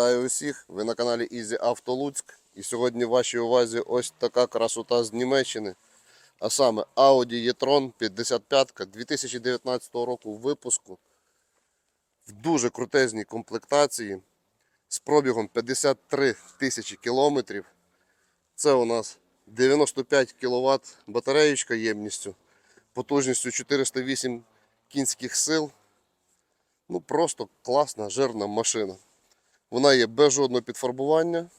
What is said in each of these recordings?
усіх! Ви на каналі Easy Auto Луцьк. І сьогодні в вашій увазі ось така красота з Німеччини. А саме Audi e-tron 55 2019 року випуску. В дуже крутезній комплектації з пробігом 53 тисячі кілометрів. Це у нас 95 кВт батареєчка ємністю, потужністю 408 кінських сил. Ну просто класна жирна машина. Вона є без жодного підфарбування,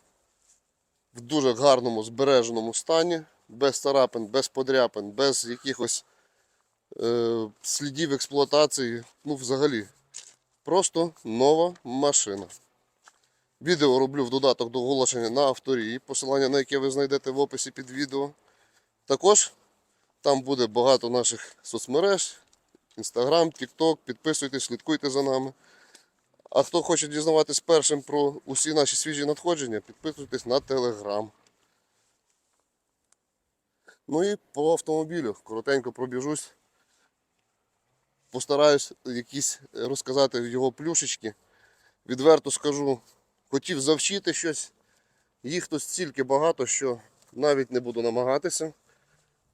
в дуже гарному збереженому стані, без царапин, без подряпин, без якихось е, слідів експлуатації. Ну, взагалі, просто нова машина. Відео роблю в додаток до оголошення на авторії, посилання на яке ви знайдете в описі під відео. Також там буде багато наших соцмереж, Інстаграм, Тікток. Підписуйтесь, слідкуйте за нами. А хто хоче дізнаватись першим про усі наші свіжі надходження, підписуйтесь на Телеграм. Ну і по автомобілю коротенько пробіжусь. Постараюсь якісь розказати його плюшечки. Відверто скажу, хотів завчити щось. Їх тут стільки багато, що навіть не буду намагатися.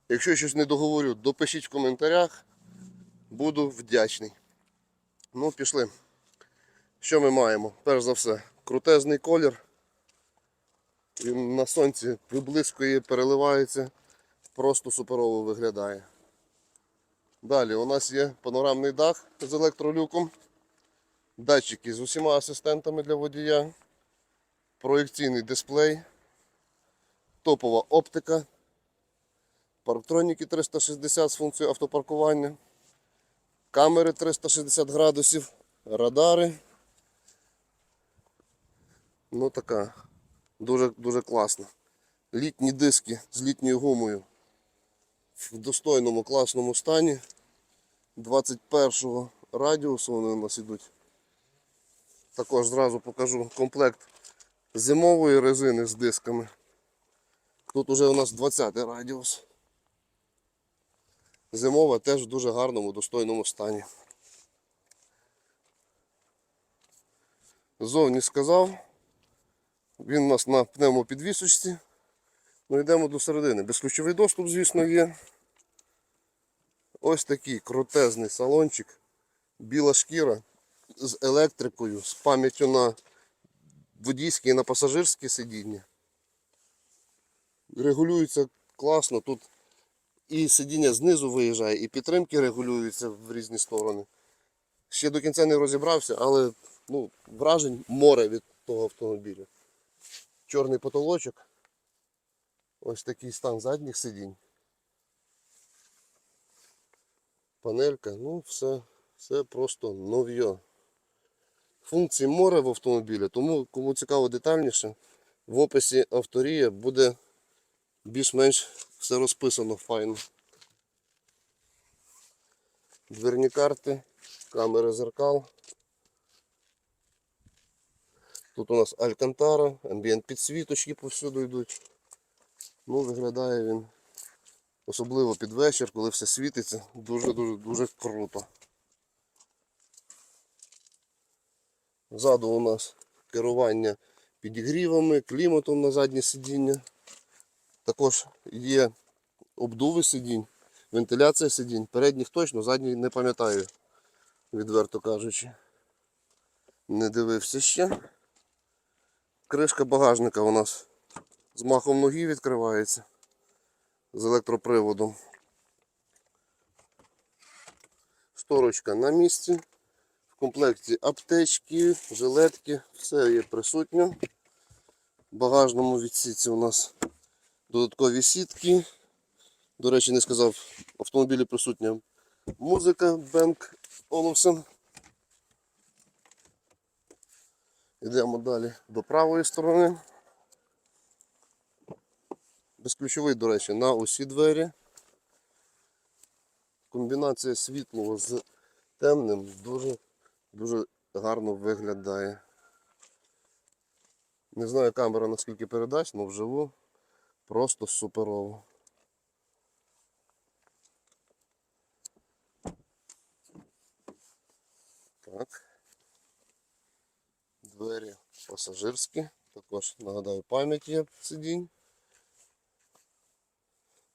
Якщо щось не договорю, допишіть в коментарях. Буду вдячний. Ну, пішли. Що ми маємо? Перш за все, крутезний колір. Він на сонці виблискує, переливається, просто суперово виглядає. Далі у нас є панорамний дах з електролюком, датчики з усіма асистентами для водія, проєкційний дисплей, топова оптика, парктроніки 360 з функцією автопаркування, камери 360 градусів, радари. Ну така дуже, дуже класна. Літні диски з літньою гумою в достойному класному стані. 21 радіусу вони у нас ідуть. Також зразу покажу комплект зимової резини з дисками. Тут уже у нас 20 радіус. Зимова теж в дуже гарному, достойному стані. Зовні сказав. Він у нас на пневмопідвісочці. Ну йдемо до середини. Безключовий доступ, звісно, є. Ось такий крутезний салончик. Біла шкіра з електрикою, з пам'яттю на водійське і на пасажирське сидіння. Регулюється класно. Тут і сидіння знизу виїжджає, і підтримки регулюються в різні сторони. Ще до кінця не розібрався, але ну, вражень море від того автомобіля. Чорний потолочок. Ось такий стан задніх сидінь. Панелька, ну все, все просто нов'є. Функції море в автомобілі, тому кому цікаво детальніше, в описі авторія буде більш-менш все розписано файно. Дверні карти, камери зеркал. Тут у нас Алькантара, амбієнт підсвіточки повсюду йдуть. Ну, виглядає він особливо під вечір, коли все світиться, дуже-дуже дуже круто. Ззаду у нас керування підігрівами, кліматом на заднє сидіння. Також є обдуви сидінь, вентиляція сидінь. Передніх точно, задніх не пам'ятаю, відверто кажучи. Не дивився ще. Кришка багажника у нас з махом ноги відкривається з електроприводом. Шторочка на місці. В комплекті аптечки, жилетки, все є присутнє. В багажному відсіці у нас додаткові сітки. До речі, не сказав, в автомобілі присутня музика Бенк Olufsen. Йдемо далі до правої сторони. Безключовий, до речі, на усі двері. Комбінація світлого з темним дуже, дуже гарно виглядає. Не знаю камера наскільки передасть, але вживу просто суперово. Так. Двері Пасажирські. Також нагадаю, пам'ять є сидінь.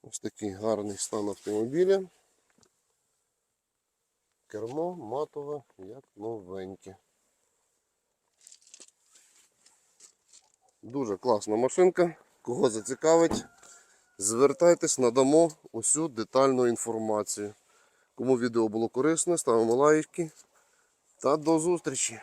Ось такий гарний стан автомобіля. Кермо матове, як новеньке. Дуже класна машинка. Кого зацікавить, звертайтесь, надамо усю детальну інформацію. Кому відео було корисне, ставимо лайки. Та до зустрічі!